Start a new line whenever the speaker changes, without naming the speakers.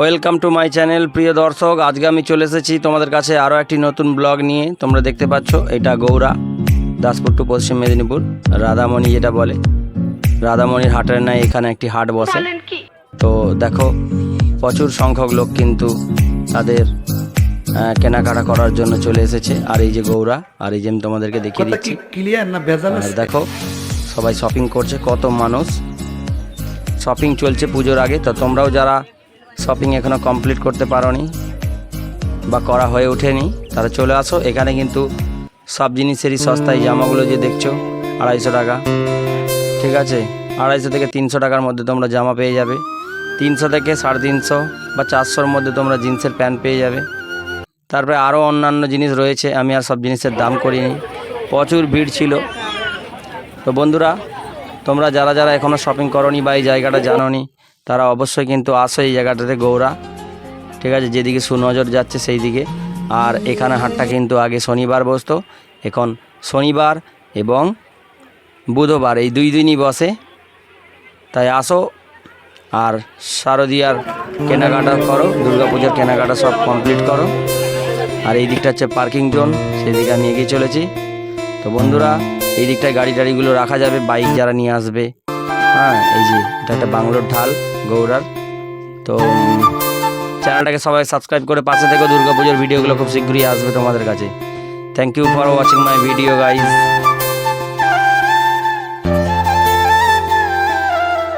Welcome to my channel প্রিয় দর্শক। আজকে আমি চলে এসেছি তোমাদের কাছে আরও একটি নতুন ব্লগ নিয়ে। তোমরা দেখতে পাচ্ছ এটা গৌরা দাসপুর টু পশ্চিম মেদিনীপুর। রাধামণি যেটা বলে রাধামণির হাটের নাই এখানে একটি হাট বসে। তো দেখো প্রচুর সংখ্যক লোক কিন্তু তাদের কেনাকাটা করার জন্য চলে এসেছে। আর এই যে গৌরা আর এই যে আমি তোমাদেরকে দেখিয়ে দিচ্ছি।
ক্লিয়ার না ভেজাল
দেখো সবাই শপিং করছে কত মানুষ। শপিং চলছে পুজোর আগে। তো তোমরাও যারা শপিং এখনও কমপ্লিট করতে পারোনি বা করা হয়ে ওঠেনি। তারা চলে আসো, এখানে কিন্তু সব জিনিসেরই সস্তায় জামাগুলো যে দেখছ, আড়াইশো টাকা। ঠিক আছে? আড়াইশো থেকে তিনশো টাকার মধ্যে তোমরা জামা পেয়ে যাবে। তিনশো থেকে সাড়ে তিনশো বা চারশোর মধ্যে তোমরা জিন্সের প্যান্ট পেয়ে যাবে। তারপরে আরও অন্যান্য জিনিস রয়েছে, আমি আর সব জিনিসের দাম করিনি। প্রচুর ভিড় ছিল। তো বন্ধুরা, তোমরা যারা যারা এখনও শপিং করনি বা এই জায়গাটা জানোনি তারা অবশ্যই কিন্তু আসো এই জায়গাটাতে গৌরা। ঠিক আছে, যেদিকে সুনজর যাচ্ছে সেই দিকে আর এখানে হাটটা কিন্তু আগে শনিবার বসতো। এখন শনিবার এবং বুধবার, এই দুই দিনই বসে। তাই আসো আর শারদীয়ার কেনাকাটা করো, দুর্গাপুজোর কেনাকাটা সব কমপ্লিট করো। আর এই দিকটা হচ্ছে পার্কিং জোন সেই দিকে আমি এগিয়ে চলেছি। তো বন্ধুরা, এই দিকটায় গাড়ি টাড়িগুলো রাখা যাবে বাইক যারা নিয়ে আসবে। হ্যাঁ এই যে, এটা একটা বাংলোর ঢাল। গৌড়ার তো, চ্যানেলটাকে সবাই সাবস্ক্রাইব করে পাশে থেকে দুর্গাপুজোর ভিডিওগুলো খুব শীঘ্রই আসবে তোমাদের কাছে। Thank you for watching my video guys